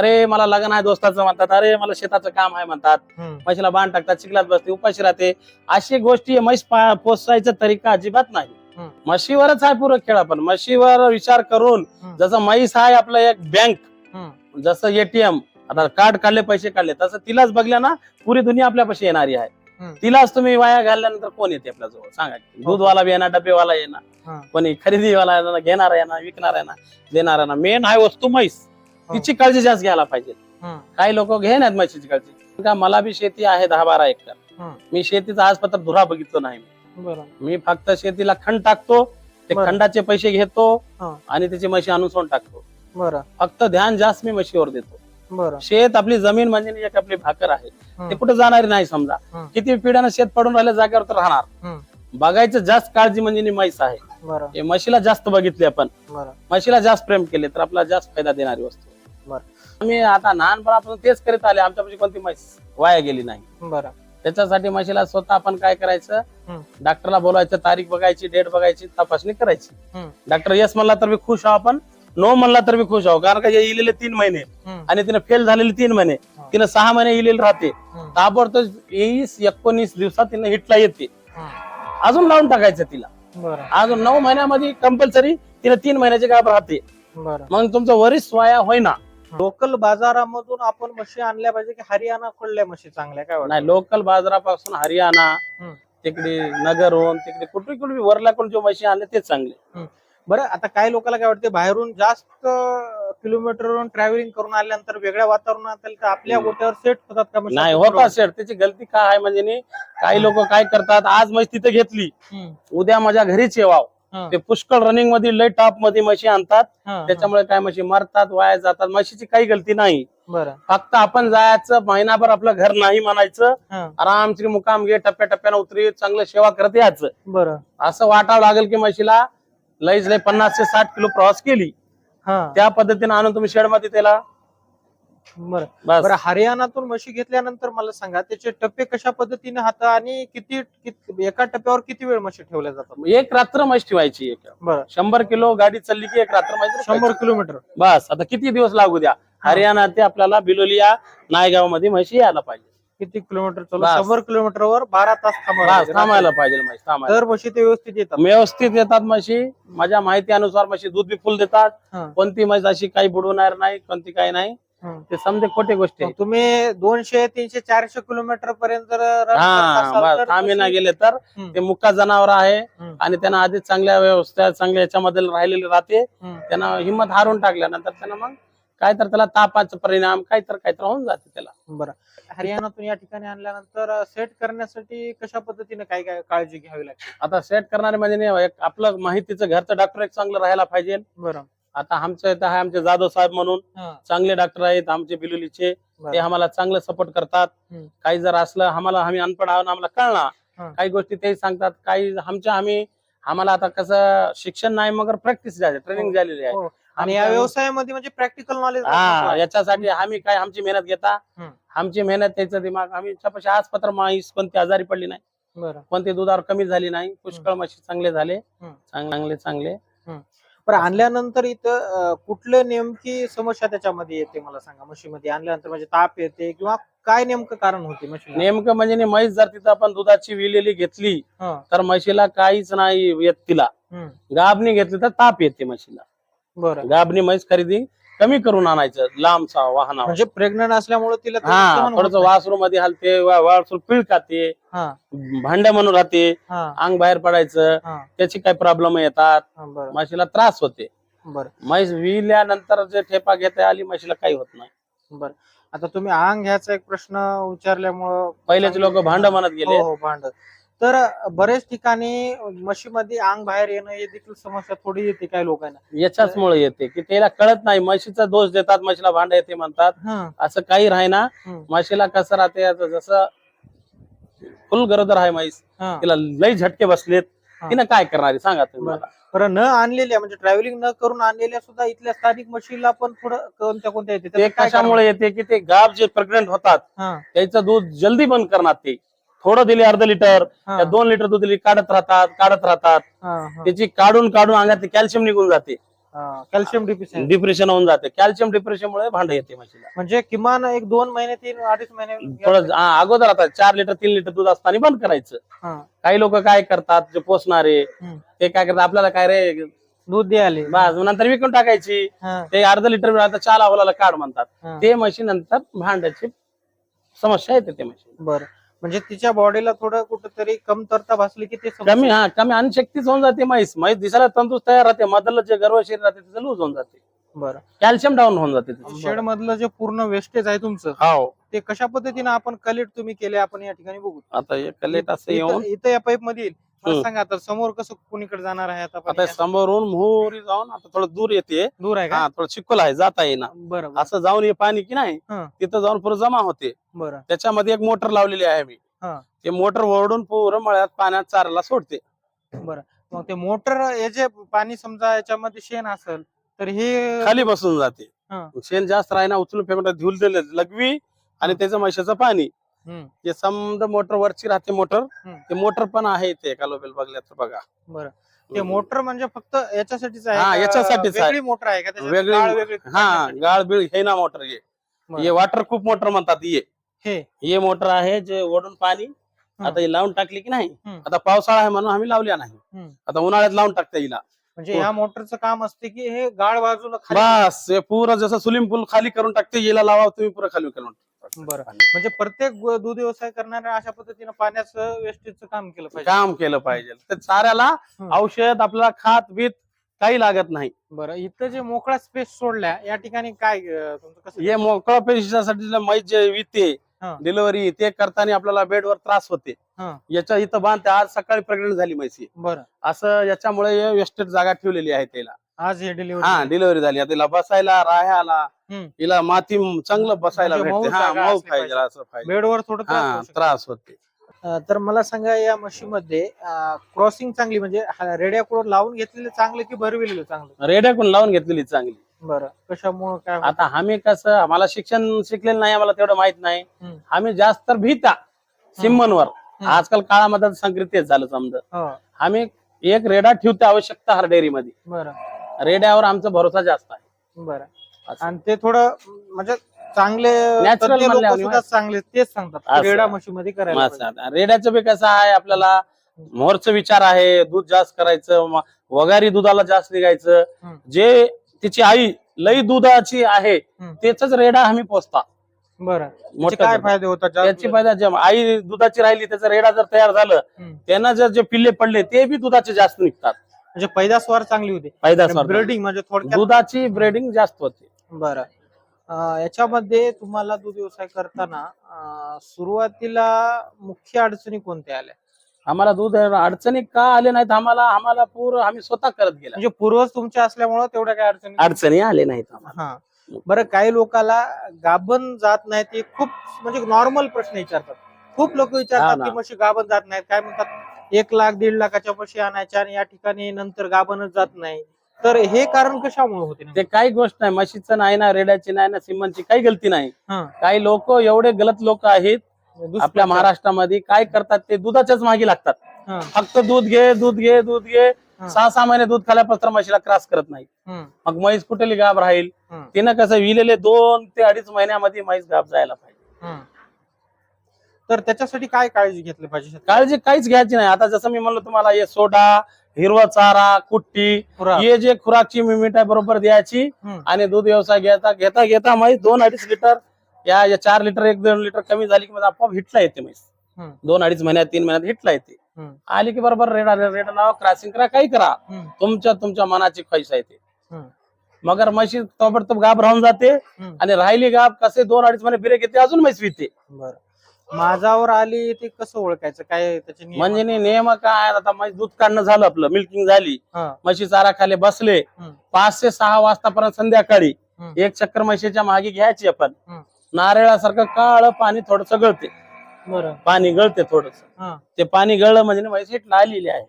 अरे मला लग्न आहे दोस्ताचं म्हणतात अरे मला शेताचं काम आहे म्हणतात. म्हशीला बांध टाकतात चिखलात बसते उपाशी राहते अशी गोष्टी म्हैस पा- पोसायचा तरीका अजिबात नाही. म्हशीवरच आहे पुरं खेळ आपण म्हशीवर विचार करून. जसं म्हैस आहे आपलं एक बँक. जसं एटीएम आता कार्ड काढले पैसे काढले तसं तिलाच बघल्या ना पुरी दुनिया आपल्यापाशी येणारी आहे. तिलाच तुम्ही वाया घालल्यानंतर कोण येते आपल्या जवळ सांगा दूधवाला बी येणार डबेवाला येणार. कोणी खरेदीवाला येणार घेणार आहे ना विकणार आहे ना देणार आहे ना मेन आहे वस्तू म्हैस. तिची काळजी जास्त घ्यायला पाहिजे. काही लोक घेण्यात म्हशीची काळजी. का मला बी शेती आहे दहा बारा एकर. मी शेतीचा आजपत्र धुरा बघितलं नाही. मी फक्त शेतीला खंड टाकतो ते. खंडाचे पैसे घेतो हा. आणि त्याची म्हशी आणून सोडून टाकतो. बरं. फक्त ध्यान जास्त मी म्हशीवर देतो. बरं. शेत आपली जमीन म्हणजे एक आपली भाकर आहे. ते कुठे जाणारी नाही समजा. किती पिढ्यानं शेत पडून राहिल्या जागेवर तर राहणार. बघायचं जास्त काळजी म्हणजे म्हैस आहे. हे म्हशीला जास्त बघितली आपण. म्हशीला जास्त प्रेम केले तर आपला जास्त फायदा देणारी वस्तू बरं. आम्ही आता लहानपणापासून तेच करीत आले आमच्यापाशी कोणती म्हैस वाया गेली नाही बरं त्याच्यासाठी म्हशीला स्वतः आपण काय करायचं. डॉक्टरला बोलायचं तारीख बघायची डेट बघायची तपासणी करायची. डॉक्टर येस म्हणला तर बी खुश आहो आपण नो म्हणला तर बी खुश आहो कारण का हे इलेले तीन महिने. आणि तिने फेल झालेले तीन महिने हा. तिने सहा महिने इलेले राहते. ताबडतोब वीस एकोणीस दिवसात तिने हिटला येते. अजून लावून टाकायचं तिला बरं अजून नऊ महिन्यामध्ये कंपल्सरी तिने तीन महिन्याचे गाब राहते बरं मग तुमचं वरीस वाया होईना लोकल बाजारामधून आपण म्हशी आणल्या पाहिजे की हरियाणा खोडल्या म्हशी चांगल्या काय वाटतं नाही लोकल बाजारापासून हरियाणा हम्म. तिकडे नगरहून तिकडे कुठे कुठे वरल्याकडून जे म्हशी आणले तेच चांगले बरं आता काही लोकांना काय वाटते बाहेरून जास्त किलोमीटरवरून ट्रॅव्हलिंग करून आल्यानंतर वेगळ्या वातावरणात आलं तर आपल्या गोट्यावर सेट होतात का म्हशी? नाही होता सेट त्याची गलती काय आहे म्हणजे नी, काही लोक काय करतात आज म्हशी तिथे घेतली हम्म. उद्या माझ्या घरीच येवाव. ते पुष्कळ रनिंगमध्ये लय टॉपमध्ये म्हशी आणतात. त्याच्यामुळे काय म्हशी मरतात वाया जातात. म्हशीची काही गलती नाही. बरं. फक्त आपण जायचं महिनाभर आपलं घर नाही म्हणायचं. आरामशीर मुकाम घे टप्प्या टप्प्यानं उतरी चांगलं सेवा करत यायचं. बरं. असं वाटावं लागेल की म्हशीला लईच लय पन्नास ते साठ किलो प्रवास केली. त्या पद्धतीने आणून तुम्ही शेडमध्ये त्याला बरं. बस. बरं हरियाणातून म्हशी घेतल्यानंतर मला सांगा त्याचे टप्पे कशा पद्धतीने हात आणि किती कित- एका टप्प्यावर किती वेळ म्हशी ठेवल्या जातात? एक रात्र म्हैस ठेवायची एक. बरं. शंभर किलो गाडी चालली की एक रात्र म्हैस शंभर ठेवायची. किलोमीटर. बस आता किती दिवस लागू द्या? हरियाणा ते आपल्याला बिलोलिया नायगावमध्ये म्हशी यायला पाहिजे. किती किलोमीटर चालू? बस. शंभर किलोमीटरवर बारा तास बस थांबावं थांबायला पाहिजे म्हैस थांबायला. तर म्हशी ते व्यवस्थित येतात. व्यवस्थित येतात म्हशी. माझ्या माहितीनुसार म्हशी दूध बी फुल देतात. हा. कोणती म्हैस अशी काही बुडवणार नाही कोणती काही नाही. ते समजे खोटे गोष्टी आहेत तुम्ही दोनशे तीनशे चारशे किलोमीटर पर्यंत जर run करत असाल बस तर थांबे ना म्हशी- गेले तर. हम्म. ते मुक्का जनावर आहे हम्म. आणि त्यांना आधीच चांगल्या व्यवस्था चांगल्या याच्यामध्ये राहिलेले राहते. हम्म. त्यांना हिंमत हारून टाकल्यानंतर त्यांना मग काय तर त्याला तापाचा परिणाम काय तर काय तर होऊन जाते त्याला. बरं. हरियाणातून या ठिकाणी आणल्यानंतर सेट करण्यासाठी कशा पद्धतीने काय काय काळजी घ्यावी लागते? आता सेट करणारे म्हणजे नाही एक आपलं माहितीचं घरचं डॉक्टर एक चांगलं राहायला पाहिजे. बरं. आता आमच्या इथं आहे आमचे जाधव साहेब म्हणून हा. चांगले डॉक्टर आहेत आमचे बिलुलीचे बरं. ते आम्हाला चांगलं सपोर्ट करतात हम्म. काही जर असलं आम्हाला आम्ही अनपड आहोत आम्हाला कळणार. काही गोष्टी ते सांगतात काही आमच्या आम्ही आम्हाला आता कसं शिक्षण नाही मग प्रॅक्टिस झाली ट्रेनिंग हो. झालेली आहे हो. आणि या आमच्या- व्यवसायामध्ये म्हणजे प्रॅक्टिकल नॉलेज हा याच्यासाठी आम्ही काय आमची मेहनत घेता हम्म. आमची मेहनत त्याचं दिमाग आम्ही त्याच्यापाशी आजपत्र माहीस कोणती आजारी पडली नाही बरं कोणती दुधावर कमी झाली नाही पुष्कळ म्हशी चांगले झाले हम्म. चांगले चांगले बरं. आणल्यानंतर इथं कुठलं नेमकी समस्या त्याच्यामध्ये येते मला सांगा म्हशीमध्ये? आणल्यानंतर म्हणजे ताप येते किंवा काय नेमकं कारण होते म्हशीला नेमकं म्हणजे म्हैस जर तिथं आपण दुधाची विलेली घेतली. तर म्हशीला काहीच नाही येत तिला. गाबणी घेतली तर ताप येते म्हशीला. बरं. गाबणी म्हैस खरेदी कमी करून आणायचं लांबचा वाहनावर. म्हणजे प्रेग्नंट असल्यामुळे तिला हा थोडस नाही. वासरू मध्ये हलते वाळसूर पिळ खाते हा. भांड म्हणून राहते अंग बाहेर पडायचं त्याची काही प्रॉब्लेम येतात म्हशीला त्रास होते. बरं. म्हैस विल्यानंतर जे ठेपा घेता आली म्हशीला काही होत नाही. बरं. आता तुम्ही अंग घ्यायचा एक प्रश्न विचारल्यामुळं पहिलेचे लोक भांड म्हणत गेले. हो हो भांड तर बरेच ठिकाणी म्हशीमध्ये अंग बाहेर येणं हे देखील समस्या थोडी येते काही लोकांना याच्याच मुळे येते की त्याला कळत नाही म्हशीचा दोष देतात म्हशीला भांड येते म्हणतात असं काही राही ना हम्म, म्हशीला कसं राहते आता जसं फुल गरोदर आहे म्हैस. तिला लई झटके बसलेत. तिनं काय करणार आहे सांगा तुम्ही. मला. बरं न आणलेल्या म्हणजे ट्रॅव्हलिंग न करून आणलेल्या सुद्धा इथल्या स्थानिक म्हशीला पण थोडं कोणत्या कोणत्या येते ते कशामुळे येते की ते गाभ जे प्रेग्नेंट होतात त्याचं दूध जल्दी बंद करणार ते थोडं दिले अर्ध लिटर त्या दोन लिटर दूध दिली काढत राहतात काढत राहतात. त्याची काढून काढून अंगात कॅल्शियम निघून जाते. कॅल्शियम डिफिशियन्सी डिप्रेशन होऊन जाते. कॅल्शियम डिप्रेशन मुळे भांड येते म्हशीला. म्हणजे किमान एक दोन महिने तीन अडीच महिने थोडं अगोदर आता चार लिटर तीन लिटर दूध असताना बंद करायचं. काही लोक काय करतात जे पोसणारे. ते काय करतात आपल्याला काय रे दूध द्यायले. बस नंतर विकून टाकायची. ते अर्ध लिटर आता चाला होलाला काढ म्हणतात. ते म्हशी नंतर भांड्याची समस्या येते ते म्हशी. बरं. म्हणजे तिच्या बॉडीला थोडं कुठंतरी कमतरता भासली की ते कमी हा कमी. आणि शक्तीच होऊन जाते म्हैस म्हैस दिसायला तंदुरुस्त तयार राहते. मधलं जे गर्भ शरीर राहते त्याचं लूज होऊन जाते. बरं. कॅल्शियम डाऊन होऊन जाते तिचं. शेड मधलं जे पूर्ण वेस्टेज आहे तुमचं हो. ते कशा पद्धतीने आपण कलेक्ट तुम्ही केले? आपण या ठिकाणी बघू. आता एक लेट असं येऊन इथं इथं या पाईपमध्ये येईल. मला. सांगा आता समोर कसं कुणीकडे जाणार आहे आता? समोरून मोहरी जाऊन आता थोडं दूर येते. दूर आहे का? हा थोडं चिखल आहे जाता येईना. बरं बरं, असं जाऊन हे पाणी की नाही हा. तिथं जाऊन पुढे जमा होते. बरं. त्याच्यामध्ये एक मोटर लावलेली आहे मी हा. ते मोटर ओढून पूर्ण मळ्यात पाण्यात चाराला सोडते. बरं. मग ते मोटर हे जे पाणी समजा याच्यामध्ये शेण असेल तर हे खाली बसून जाते. हा. शेण जास्त राहिना उचलून फेकून धुल दिले लघवी आणि त्याचं म्हशीचं पाणी. जे समजा मोटर वरची राहते मोटर. ते मोटर पण आहे ते कालोबेल बघल्या तर बघा बरं ते मोटर म्हणजे फक्त याच्यासाठीच आहे हा? याच्यासाठीच आहे. मोटर आहे का वेगळी गाळ वेगळी हा गाळ बिळ हे ना मोटर. हे वॉटर खूप मोटर म्हणतात हे हे मोटर आहे जे ओढून पाणी आता हे लावून टाकली की नाही. आता पावसाळा आहे म्हणून आम्ही लावल्या नाही. आता उन्हाळ्यात लावून टाकता येईल म्हणजे या मोटरचं काम असते की हे गाळ बाजूला बस हे पुरं जसं स्विमिंग पूल खाली करून टाकते याला लावा तुम्ही पुरं खाली करून. बरं. म्हणजे प्रत्येक दूध व्यवसाय करणाऱ्या अशा पद्धतीने पाण्याचं वेस्टेजचं काम केलं पाहिजे. काम केलं पाहिजे. तर चाऱ्याला. औषध आपल्याला खात बीत काही लागत नाही. बरं इथं जे मोकळा स्पेस सोडल्या या ठिकाणी काय तुमचं कसं हे मोकळं पेशीसाठी मैस जे विते. डिलिव्हरी ते करताना आपल्याला बेडवर त्रास होते. याच्या इथं बांधते आज सकाळी प्रेग्नेंट झाली म्हैसी बरं. असं याच्यामुळे वेस्टेड जागा ठेवलेली आहे त्याला. आज हे हा डिलिव्हरी डिलिव्हरी झाली. आता तिला बसायला राहायला. हिला माती चांगलं बसायला म्हणजे मऊ भेटते हा जागा मऊ असली पाहिजे पाहिजे. असं पाहिजे. बेडवर थोडं त्रास हा होऊ शकतो. त्रास होते. अं, तर मला सांगा या म्हशीमध्ये क्रॉसिंग चांगली म्हणजे हा रेड्या कुठं लावून घेतलेलं चांगलं की भरविलेलं चांगलं? रेड्या कोण लावून घेतलेली चांगली. बरं. कशामुळं काय होतं? आता आम्ही कसं आम्हाला शिक्षण शिकलेलं नाही आम्हाला तेवढं माहीत नाही. हम्म. आम्ही जास्त तर भीता सिम्मनवर हम्म. आजकाल काळामध्ये संक्रित तेच झालं समजा. हो. आम्ही एक रेडा ठेवते आवश्यकता हर डेअरी मध्ये बरं. रेड्यावर आमचा भरोसा जास्त आहे. बरं. आणि ते थोडं म्हणजे चांगले Natural तज्ञ लोकं म्हणल्यावर सुद्धा निवांत. चांगले तेच सांगतात असं. रेडा म्हशीमध्ये करायला असं पाहिजे. आता रेड्याचं बी कसं आहे आपल्याला मोरचं विचार आहे दूध जास्त करायचं म- वगारी दुधाला जास्त निघायचं हम्म. जे तिची आई लई दुधाची आहे हम्म. त्याच रेडा आम्ही पोचता बरं त्याचे मोठं काय दूध. फायदे होतात त्याची फायदा जे आई दुधाची राहिली त्याचा रेडा जर तयार झालं हम्म. त्यांना जर जे पिल्ले पडले ते बी दुधाचे जास्त निघतात म्हणजे पैदासवार चांगली होते फायदा ब्रेडिंग म्हणजे थोडक्यात दुधाची ब्रेडिंग जास्त होते बरं. अं, याच्यामध्ये तुम्हाला दूध व्यवसाय करताना अं, सुरुवातीला मुख्य अडचणी कोणत्या आल्या? आम्हाला दूध अडचणी का आले नाहीत? आम्हाला आम्हाला पूर आम्ही स्वतः करत गेला. म्हणजे पूर्वज तुमच्या असल्यामुळं तेवढ्या काय अडचणी अडचणी आले नाहीत आम्हाला. हा. बरं काही लोकाला गाभण जात नाही ते खूप म्हणजे नॉर्मल प्रश्न विचारतात. खूप लोक हा विचारतात ना. की म्हशी गाभण जात नाहीत. काय म्हणतात? एक लाख दीड लाखाच्या म्हशी आणायच्या आणि या ठिकाणी नंतर गाभणच जात नाही. तर हे कारण कशामुळे होते ते? काही गोष्ट नाही. म्हशीचं नाही ना रेड्याची नाही ना सिमनची काही गलती नाही. हा. काही लोक एवढे गलत लोक आहेत. आपल्या महाराष्ट्रामध्ये. काय करतात ते दुधाच्याच मागे लागतात. फक्त दूध घे दूध घे दूध घे. सहा सहा महिने दूध खाल्यापासून म्हशीला क्रॉस करत नाही. मग म्हैस कुठली गाभ राहील? तिनं कसं विलेले दोन ते अडीच महिन्यामध्ये म्हैस गाभ जायला पाहिजे. तर त्याच्यासाठी काय काळजी घेतली पाहिजे काळजी काहीच घ्यायची नाही. आता जसं मी म्हणलो तुम्हाला हे सोडा हिरवा चारा कुट्टी. हे जे खुराकची मिमिट आहे बरोबर द्यायची आणि दूध व्यवसाय घेता घेता घेता म्हैस दोन अडीच लिटर या या चार लिटर एक दोन लिटर कमी झाली की आपोआप हिटला येते म्हैस. हम्म, दोन अडीच महिन्यात तीन महिन्यात हिटला येते. आली की बरोबर रेडा रेडा लावा क्रॉसिंग करा काही करा. तुमच्या तुमच्या मनाची ख्वाहिश आहे ते. मगर म्हशी ताबडतोब गाब राहून जाते. आणि राहिली गाब कसे दोन अडीच महिने बिरे घेते अजून म्हैस विते बरं. माझावर आली ते कसं ओळखायचं? काय त्याचे नियम म्हणजे नी नियम काय आता म्हैस दूध काढणं झालं आपलं मिल्किंग झाली. हा, म्हशी चारा खाली बसले. हम्म. पाच ते सहा वाजतापर्यंत संध्याकाळी हम्म. एक चक्कर म्हशीच्या मागे घ्यायची आपण. हम्म. नारळासारखं काळ पाणी थोडस गळते. बरं. पाणी गळते थोडस. हा. ते पाणी गळलं म्हणजे ना म्हैस हिटला आलेली आहे.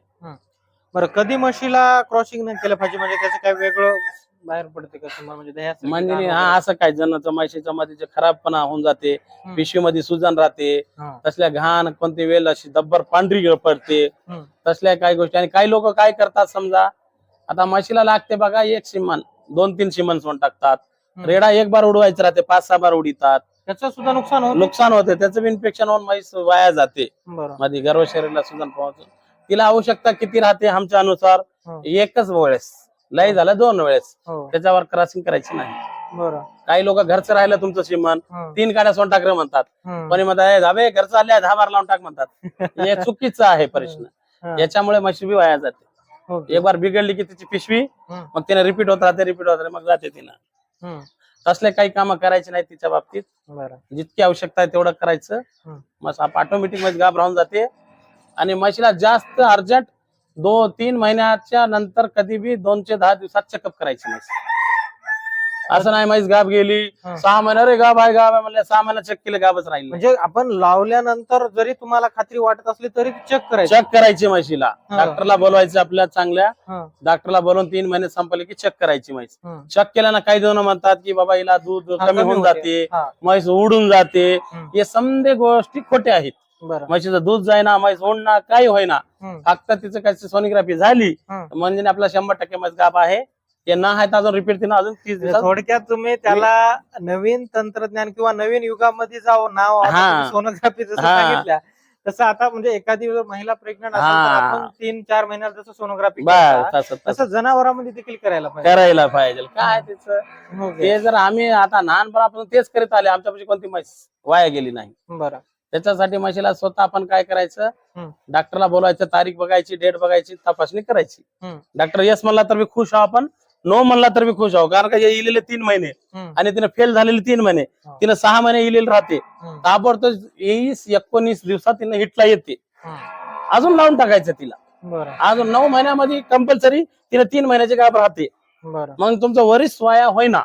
बरं कधी म्हशीला क्रॉसिंग नाही केलं पाहिजे? म्हणजे त्याचं काय वेगळं बाहेर पडते का तुम्हाला म्हणजे दह्यासारखी घाण हा वगैरे? असं काय जनाचं म्हशीच्या मध्ये जे खराबपणा होऊन जाते हम्म. पिशवीमध्ये सुजन राहते हा, तसल्या घाण कोणती वेळ अशी दब्बर पांढरी गळ पडते हम्म, तसल्या काही गोष्टी. आणि काही लोक काय करतात समजा आता म्हशीला लागते बघा एक शिमन दोन तीन शिमन सोन टाकतात. हम्म. रेडा एक बार उडवायचं राहते पाच सहा बार उडीतात. त्याचं सुद्धा नुकसान होत? नुकसान होते त्याचं बी इन्फेक्शन होऊन म्हैस वाया जाते. बरं. मध्ये गर्भ शरीराला सुद्धा पोहोचतो तिला आवश्यकता किती राहते आमच्या अनुसार हं. एकच वेळेस. लय झालं दोन वेळेस. हो. त्याच्यावर क्रॉसिंग करायची नाही. बरं. काही लोक घरचं राहिलं तुमचं शिमन हं. तीन गाड्या सोन टाकरे म्हणतात. हं. कोणी म्हणतात "ए, धाबे घरचं आले दहा बार लावून टाक म्हणतात. हे चुकीचं आहे प्रश्न. हं. याच्यामुळे म्हशी बी वाया जाते. ओके. एक बार बिघडली की तिची पिशवी हं. मग तिने रिपीट होत राहते रिपीट होत राहते मग जाते तिनं. हं. तसले काही कामं करायचे नाही तिच्या बाबतीत. बरं. जितकी आवश्यकता आहे तेवढं करायचं. हं. मग ऑटोमॅटिकमध्ये गाभ राहून जाते. आणि म्हशीला जास्त अर्जंट दोन तीन महिन्याच्या नंतर कधी बी दोनशे दहा दिवसात चेकअप करायची म्हैस असं नाही म्हैस गाभ गेली हं. सहा महिने रे गाभ आहे गाभ आहे म्हणलं सहा महिने चेक केले गाभच राहील म्हणजे आपण लावल्यानंतर जरी तुम्हाला खात्री वाटत असली तरी चेक करायचं चेक करायची म्हशीला हं. डॉक्टरला बोलवायचं आपल्या चांगल्या हं. डॉक्टरला बोलवून तीन महिने संपले की चेक करायची म्हैस हं. चेक केल्यानं काही जण म्हणतात की बाबा हिला दूध हा, कमी होऊन होते. जाते हा, म्हैस उडून जाते हं. हे समजे गोष्टी खोटे आहेत म्हशीचं दूध जाईना म्हैस उडणार काही होईना हं. फक्त तिचं काही सोनोग्राफी झाली हं. म्हणजे आपला शंभर टक्के म्हैस गाभ आहे ते ना आहे तर अजून रिपीट तिनं अजून तीस म्हणजे थोडक्यात तुम्ही त्याला नवीन तंत्रज्ञान किंवा नवीन युगामध्ये जाऊ नाव हा. सोनोग्राफी जसं हा. सांगितलं तसं आता म्हणजे एखादी महिला प्रेग्नंट असेल तर हा. आपण तीन चार महिन्यात जसं सोनोग्राफी तसं जनावरांमध्ये देखील करायला पाहिजे करायला पाहिजे काय तिचं ओके. ते जर आम्ही आता लहानपणापासून तेच करीत आले आमच्यापाशी कोणती म्हैस वाया गेली नाही बरं त्याच्यासाठी म्हशीला स्वतः आपण काय करायचं. डॉक्टरला बोलायचं तारीख बघायची डेट बघायची तपासणी करायची. डॉक्टर येस म्हणला तर बी खुश आहो आपण नो म्हणला तर बी खुश आहो कारण का इलेले तीन महिने. आणि तिने फेल झालेले तीन महिने. तिने सहा महिने इलेले राहते. ताबडतोब येईस एकोणीस दिवसात तिने हिटला येते. अजून लावून टाकायचं तिला अजून नऊ महिन्यामध्ये कंपल्सरी तिने तीन महिन्याचे गाभ राहते मग तुमचं वरीस वाया होईना.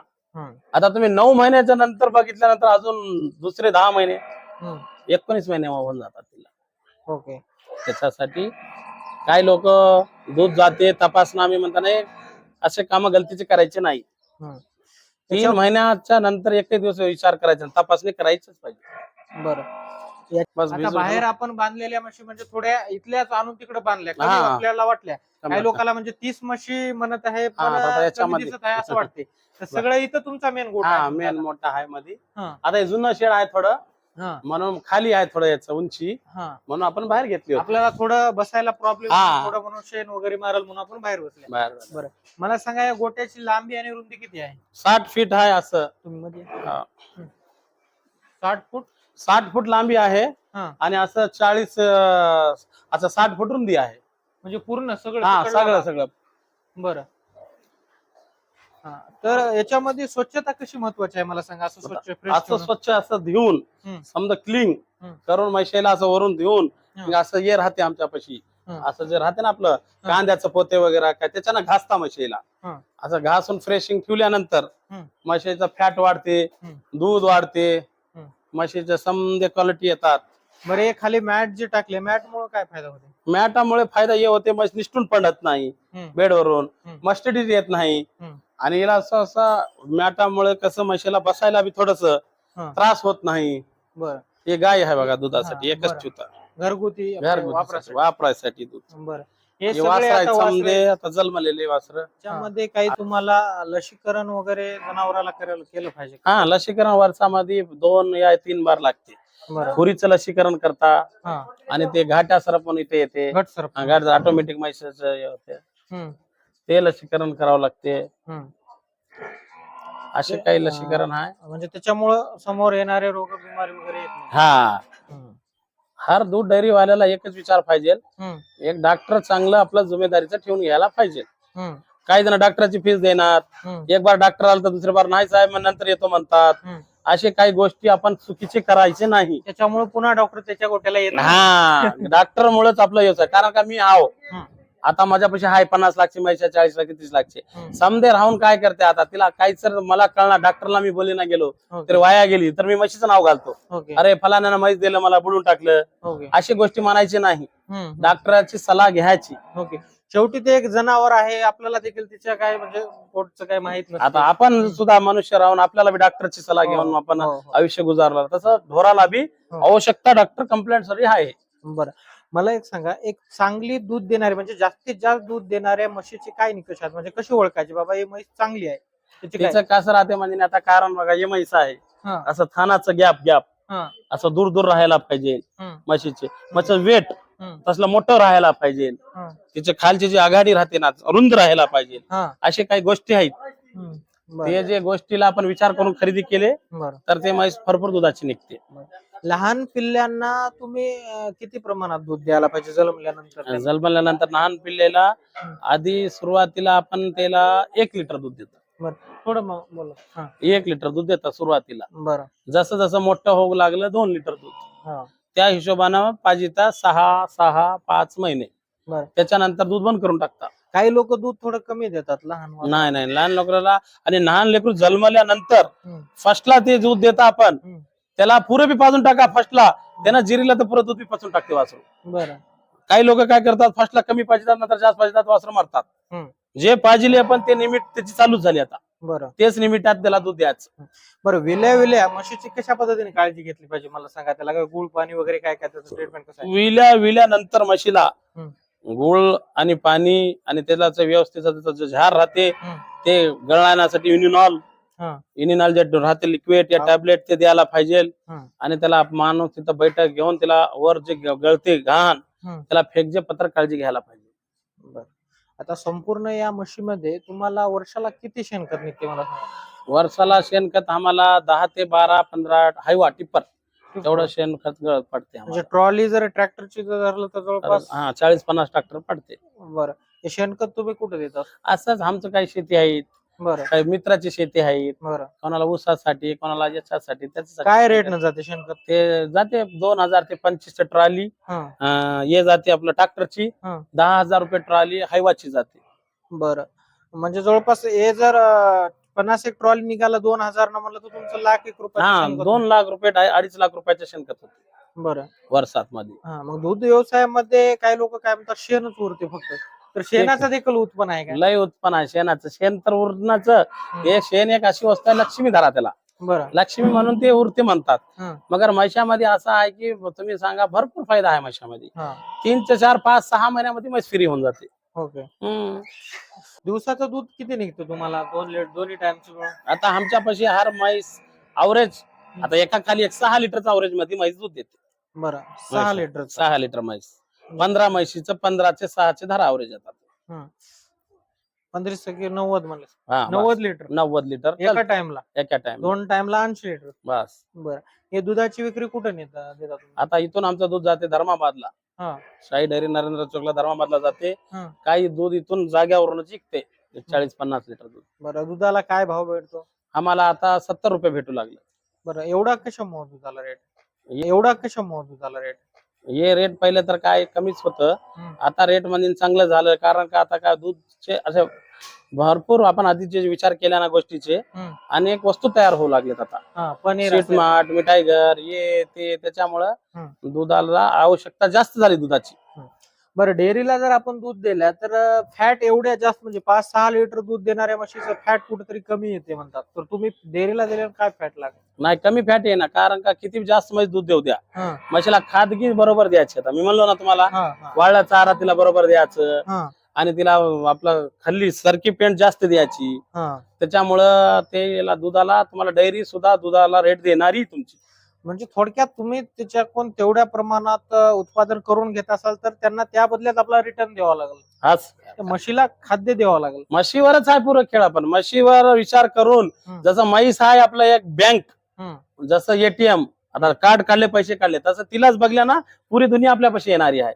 आता तुम्ही नऊ महिन्याच्या नंतर बघितल्यानंतर अजून दुसरे दहा महिने. एकोणीस महिने होऊन जातात तिला. ओके. त्याच्यासाठी काही लोक दूध जाते तपासणं आम्ही म्हणता नाही असे काम गलतीचे करायचे नाही. हं. तीन महिन्याच्या नंतर एकही दिवस विचार करायचा. तपासणी करायचीच पाहिजे. बरं. बाहेर आपण बांधलेल्या म्हशी म्हणजे थोड्या इथल्याच आणून तिकडे बांधल्या. आपल्याला वाटल्या. काही. लोकांना म्हणजे तीस म्हशी म्हणत आहे असं वाटते तर सगळं इथं तुमचा मेन हा मेन मोठा आहे मध्ये. आता जुनं शेड आहे थोडं. म्हणून खाली आहे थोडं याचं उंची. हा. म्हणून आपण बाहेर घेतली होती. आपल्याला थोडं बसायला प्रॉब्लेम हा. थोडं म्हणून शेण वगैरे मारल म्हणून आपण बाहेर बसले. बाहेर बरं. मला सांगा या गोट्याची लांबी आणि रुंदी किती आहे? साठ फीट आहे असं. तुम्ही मध्ये? हा. साठ फूट? साठ फूट लांबी आहे. हा. आणि असं चाळीस अं, असं साठ फूट रुंदी आहे. म्हणजे पूर्ण सगळं हा सगळं. सगळं. बरं. हा तर याच्यामध्ये स्वच्छता कशी महत्वाची आहे मला सांगा असं स्वच्छ असं स्वच्छ असं हम्म. समजा क्लीन हम्म. करून म्हैशेला असं वरून हम्म. मग असं ये राहते आमच्यापाशी हम्म. असं जे राहते ना आपलं कांद्याचं पोते वगैरे काय त्याच्यानं घासता म्हशीला हम्म. असं घासून फ्रेशिंग ठेवल्यानंतर हम्म. म्हशीचं फॅट वाढते हम्म. दूध वाढते हम्म. म्हशीचे समजे क्वालिटी येतात बरं हे खाली मॅट जे टाकले मॅट मुळे काय फायदा होतो मॅटामुळे फायदा हे होते म्हैस निष्ठून पडत नाही हम्म. बेडवरून हम्म. मस्टडीज येत नाही हम्म. आणि याला असं असं मॅटामुळे कसं म्हशीला बसायला बी थोडस हा. त्रास होत नाही. बरं. हे गाय आहे बघा दुधासाठी हा, एकच. चिवता घरगुती आपल्या घरगुती वापरासाठी. वापरायसाठी दूध. बरं. हे हे सगळे आता आता जन्मलेले वासर. त्याच्यामध्ये काही तुम्हाला लसीकरण वगैरे जनावराला करायला केलं पाहिजे का? हा लसीकरण वर्षामध्ये दोन या तीन बार लागते. बरं. खुरीचं लसीकरण करता हा. आणि ते घाट्यासर पण इथे येते. घट सर हा, घाट ऑटोमॅटिक मैसेज होते. हम्म, ते लसीकरण करावं लागते. असे काही लसीकरण आहे. म्हणजे त्याच्यामुळं समोर येणारे रोग बिमारी वगैरे येत नाही. हा. हम्म, हर दूध डेअरी वाल्याला एकच विचार पाहिजे. हम्म, एक डॉक्टर चांगलं आपलं जिम्मेदारीचं ठेवून घ्यायला पाहिजे. हम्म, काही जण डॉक्टरची फीस देणार. हम्म, एक बार डॉक्टर आला तर दुसरी बार नाही साहेब मग नंतर येतो म्हणतात. हम्म. असे काही गोष्टी आपण चुकीचे करायचे नाही. त्याच्यामुळे पुन्हा डॉक्टर त्याच्या गोट्याला येत नाही. हा. डॉक्टर मुळेच आपलं व्यवसाय कारण का मी आहो. हम्म, आता माझ्यापाशी हाय पन्नास लाखची मैशा चाळीस लाख तीस लाखचे. समदे राहून काय करते आता? तिला काही जर मला कळणार डॉक्टरला मी बोली ना गेलो तर वाया गेली तर मी म्हशीचं नाव घालतो. अरे फलाण्यानं म्हैस दिलं मला बुडून टाकलं. अशी गोष्टी म्हणायची नाही. डॉक्टराची सल्ला घ्यायची. ओके. शेवटी ते एक जनावर आहे आपल्याला देखील तिच्या काय म्हणजे पोटचं काय माहीत नसतं. आता आपण सुद्धा मनुष्य राहून आपल्याला बी डॉक्टरची सल्ला हो, घेऊन आपण हो, हो. आयुष्य गुजारलं तसं ढोराला बी. आवश्यकता डॉक्टर कंप्लेंटसाठी आहे. बरं. मला एक सांगा एक चांगली दूध देणारी म्हणजे जास्तीत जास्त दूध देणाऱ्या म्हशीचे काय निकष आहेत? म्हणजे कशी ओळखायची? बाबा ही म्हैस चांगली आहे. त्याची काय? तिचं कसं राहते म्हणजे आता कारण बघा हे म्हैस आहे. हा, असं थानाचं गॅप गॅप. हा, असं दूर दूर राहायला पाहिजे हम्म, म्हशीचे. मग वेट हम्म, तसलं मोठं राहायला पाहिजे. हा, तिचे खालची जी आघाडी राहते ना रुंद राहायला पाहिजे. हा, असे काही गोष्टी आहेत. हम्म, ते जे गोष्टीला आपण विचार करून खरेदी केले बरं. तर ते म्हैस भरपूर दुधाची निघते. लहान पिल्ल्यांना तुम्ही अं, किती प्रमाणात दूध द्यायला पाहिजे जन्मल्यानंतर? जन्मल्यानंतर लहान पिल्लेला आधी सुरुवातीला आपण त्याला एक लिटर दूध देतो. बरं. थोडं मग बोला. हा. एक लिटर दूध देतात सुरुवातीला. बरं. जसं जसं मोठं होऊ लागलं दोन लिटर दूध. हा. त्या हिशोबानं पाहिजे तर सहा सहा पाच महिने. बरं. त्याच्यानंतर दूध बंद करून टाकतात. काही लोक दूध थोडं कमी देतात लहान. नाही नाही. लहान लेकराला आणि लहान लेकरू जन्मल्यानंतर हम्म, फर्स्टला ते दूध देता आपण. हम्म. त्याला पुरे बी पाजून टाका फर्स्टला त्यानं जिरीला तर पुरं दूध बी पाजून टाकते वासरू. बरं. काही लोक काय करतात फर्स्टला कमी पाहिजेतात नंतर जास्त पाहिजेतात वासरू मारतात. जे पाहिजे पण ते निमिट त्याची चालूच झाली आता. बरं. तेच निमित्तात त्याला दूध द्यायचं. बरं विल्या विल्या म्हशीची कशा पद्धतीने काळजी घेतली पाहिजे? मला सांगा त्याला काय गुळ पाणी वगैरे काय काय त्याचं ट्रीटमेंट कसं आहे? विल्या विल्यानंतर म्हशीला. गुळ आणि पाणी आणि त्याला जे व्यवस्थित त्याचं जे झार राहते. ते गळण्यासाठी युनिनॉल हा. युनिनॉल जे राहते लिक्विड या. टॅबलेट ते द्यायला पाहिजे. आणि त्याला माणूस तिथं बैठक घेऊन त्याला वर जे गळते घाण. त्याला फेक जे पत्र काळजी घ्यायला पाहिजे. बरं. आता संपूर्ण या म्हशीमध्ये तुम्हाला वर्षाला किती शेणखत निघते मला वर्षाला शेणखत आम्हाला दहा ते बारा पंधरा हायवा टिप्पर तेवढं शेणखत पडते म्हणजे. ट्रॉली जर ट्रॅक्टरची जर धरलं तर जवळपास हा चाळीस पन्नास ट्रॅक्टर पडते. बरं. शेणखत तुम्ही कुठे देतात असंच आमचं काही शेती आहे. बरं. काही मित्राची शेती आहे बरं. कोणाला ऊसासाठी कोणाला याच्यासाठी त्याच्यासाठी काय रेट न जाते शेणखत? ते जाते दोन हजार ते पंचवीस ट्रॉली. हा. हे जाते आपलं ट्रॅक्टरची. हा. दहा हजार रुपये ट्रॉली हायवाची जाते. बरं. म्हणजे जवळपास हे जर अं, पन्नास एक ट्रॉली निघाला दोन हजार न म्हणलं तर तुमचं लाख एक रुपये हा दोन लाख रुपये ढाई- अडीच लाख रुपयाचे शेणखत होते. बरं. वर्षात मध्ये हा मग दूध व्यवसायामध्ये काही लोक काय म्हणतात शेणच उरते फक्त. तर शेणाचं देखील उत्पन्न आहे का? लय उत्पन्न आहे शेणाचं. शेण तर उरणाचं. हे शेण एक अशी वस्तू आहे लक्ष्मी धरा त्याला. बरं. लक्ष्मी म्हणून ते उरते म्हणतात. हा. मगर म्हैशामध्ये असं आहे की तुम्ही सांगा भरपूर फायदा आहे म्हैशामध्ये. हा. तीन ते चार पाच सहा महिन्यामध्ये म्हैस फ्री होऊन जाते. ओके. हम्म. दिवसाचं दूध किती निघतं तुम्हाला? दोन लिटर दोन्ही टाइमचं आता आमच्यापाशी हर म्हैस अवरेज आता एका खाली एक सहा लिटरचा अवरेजमध्ये म्हैस दूध देते. बरं. सहा म्हैस. लिटर सहा लिटर म्हैस. पंधरा म्हैशीचं पंधराचे सहाचे धरा अवरेज येतात. पंधरा सगळे नव्वद म्हणलं. हा बस. नव्वद लिटर. नव्वद लिटर. एका चालतं. टाइमला एका टाइम दोन टाइमला ऐंशी लिटर. बस. बरं. हे दुधाची विक्री कुठे नेता देता तुम्ही? आता इथून आमचं दूध जाते धर्माबादला. हा. शाही डेअरी नरेंद्र चौकला धर्माबादला जाते. हा. काही दूध इथून जाग्यावरूनच विकते चाळीस पन्नास लिटर दूध. बरं दुधाला काय भाव भेटतो? आम्हाला आता सत्तर रुपये भेटू लागले. बरं एवढा कशामुळे दुधाला रेट एवढा कशामुळे दुधाला रेट हे रेट पहिले तर काय कमीच होतं. आता रेटमध्ये चांगलं झालं कारण का आता काय दूधचे असे भरपूर आपण आधीचे विचार केल्या ना गोष्टीचे. अनेक वस्तू तयार होऊ लागलेत आता हा पनीर मिठाई घर हे ते त्याच्यामुळं. दुधाला आवश्यकता जास्त झाली दुधाची बरं डेअरीला जर आपण दूध दिलं तर फॅट एवढ्या जास्त म्हणजे पाच सहा लिटर दूध देणाऱ्या म्हशीचं फॅट कुठेतरी कमी येते म्हणतात. तर तुम्ही डेअरीला दिल्यावर काय फॅट लागेल? नाही कमी फॅट आहे ना कारण का किती जास्त म्हैस दूध देऊ द्या. हा. म्हशीला खादगी बरोबर द्यायची. आता मी म्हणलो ना तुम्हाला हा हा, वाळला चारा तिला बरोबर द्यायचं हा. आणि तिला आपलं खाल्ली सरकी पेंट जास्त द्यायची. हा. त्याच्यामुळं ते याला दुधाला तुम्हाला डेअरी सुद्धा दुधाला रेट देणारी तुमची. म्हणजे थोडक्यात तुम्ही त्याच्याकडून तेवढ्या प्रमाणात उत्पादन करून घेत असाल तर त्यांना त्या बदल्यात आपला रिटर्न द्यावा लागेल हाच त्या म्हशीला खाद्य द्यावं लागेल म्हशीवरच आहे पुरं खेळ आपण म्हशीवर विचार करून हम्म. जसं म्हैस आहे आपलं एक बँक हम्म. जसं एटीएम आता कार्ड काढले पैसे काढले तसं तिलाच बघल्या ना पुरी दुनिया आपल्यापाशी येणारी आहे.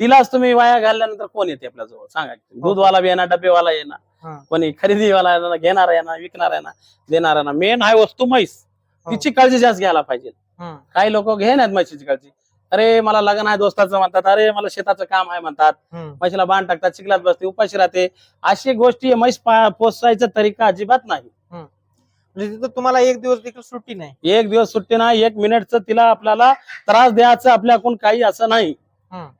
तिलाच तुम्ही वाया घालल्यानंतर कोण येते आपल्या जवळ सांगा दूधवाला बी येणार डबेवाला येणार हा. कोणी खरेदीवाला येणार घेणार ना विकणार ना देणार ना मेन आहे वस्तू म्हैस हो. तिची काळजी जास्त घ्यायला पाहिजे. काही लोक घेणार म्हशीची काळजी. अरे मला लग्न आहे दोस्ताचं म्हणतात. अरे मला शेताचं काम आहे म्हणतात. म्हशीला बांध टाकतात चिखलात बसते उपाशी राहते. अशी गोष्टी म्हैस पोसायचा तरीका अजिबात नाही. म्हणजे तिथं तुम्हाला एक दिवस देखील सुट्टी नाही. एक दिवस सुट्टी नाही एक मिनिटचं तिला आपल्याला त्रास द्यायचं आपल्याकडून काही असं नाही.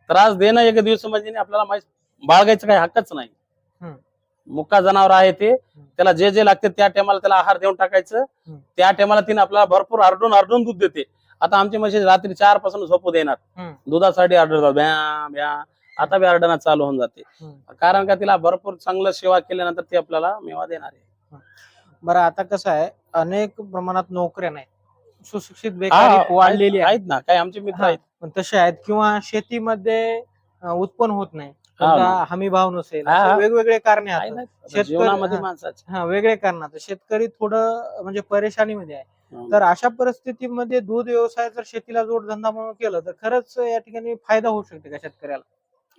त्रास देणं एक दिवस म्हणजे आपल्याला म्हैस बाळगायचं काही हक्कच नाही. मुक्का जनावर आहे ते त्याला जे जे लागते त्या टायमाला त्याला आहार देऊन टाकायचं. त्या टायमाला तिने आपल्याला भरपूर आरडून आरडून दूध देते. आता आमची म्हशी रात्री चारपासून झोपू देणार. दुधासाठी ऑर्डर भ्या भ्या. आता बी ऑर्डर चालू होऊन जाते. कारण का तिला भरपूर चांगलं सेवा केल्यानंतर ती आपल्याला मेवा देणार आहे. बरं आता कसं आहे अनेक प्रमाणात नोकऱ्या नाही सुशिक्षित बेकारी वाढलेली आहे आहेत ना. काही आमचे मित्र. आहेत. पण तसे आहेत किंवा शेतीमध्ये उत्पन्न होत नाही. समजा हमी भाव नसेल हा, असे हा. वेगवेगळे कारणे आहेत आहेत ना. आता शेतकरी- जीवनामध्ये हा. माणसाचे हा वेगळे कारण आता शेतकरी थोडं म्हणजे परेशानीमध्ये आहे हम्म. तर अशा परिस्थितीमध्ये दूध व्यवसाय जर शेतीला जोडधंदा म्हणून केलं तर खरंच या ठिकाणी फायदा होऊ शकते का शेतकऱ्याला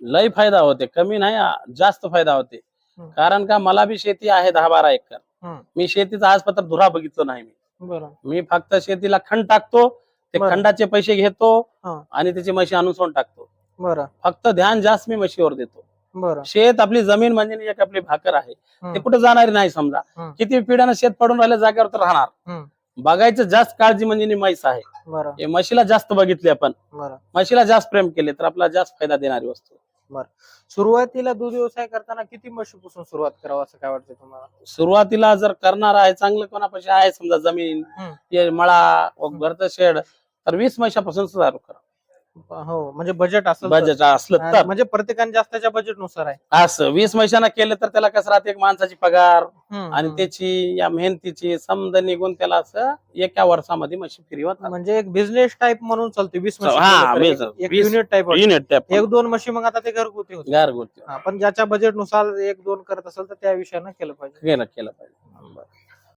लय फायदा होते कमी नाही आ, जास्त फायदा होते हम्म. कारण का मला बी शेती आहे दहा बारा एकर हम्म. मी शेतीचा आजपत्र धुरा बघितलो नाही मी मी फक्त शेतीला खंड टाकतो ते बरं. खंडाचे पैसे घेतो हा. आणि त्याची म्हशी आणून सोडून टाकतो बरं. फक्त ध्यान जास्त मी म्हशीवर देतो. बरं. शेत आपली जमीन म्हणजे एक आपली भाकर आहे. ते कुठे जाणारी नाही समजा. हम्म. किती पिढ्यानं शेत पडून राहिल्या जागेवर तर राहणार. हम्म. बघायचं जास्त काळजी म्हणजे म्हैस आहे. बरं. हे म्हशीला जास्त बघितली आपण. बरं. म्हशीला जास्त प्रेम केले तर आपला जास्त फायदा देणारी वस्तू. सुरुवातीला दूध व्यवसाय करताना किती म्हशीपासून सुरुवात करावं असं काय वाटतं तुम्हाला? सुरुवातीला जर करणार आहे चांगलं कोणापाशी आहे समजा जमीन हम्म. हे मळा व घरचं शेड तर वीस महिन्यापासून सुरू करा. हो म्हणजे बजेट असेल तर. बजेट असलं तर. म्हणजे प्रत्येकाने जास्तच्या बजेटनुसार आहे. असं वीस महिन्यानं केलं तर त्याला कसं राहते एक माणसाची पगार हम्म, आणि हम्म. त्याची या मेहनतीची समज निघून त्याला असं एका वर्षामध्ये म्हशी फिरवत म्हणजे एक बिझनेस टाइप म्हणून चालते वीस म्हशी हा, केलं तर वीस- एक- एक वीस- युनिट टाइप युनिट एक दोन म्हशी मग आता ते घरगुती होते गारगोटी हा, पण ज्याच्या बजेटनुसार एक दोन करत असेल तर त्या विषयानं केलं पाहिजे. केलं केलं पाहिजे.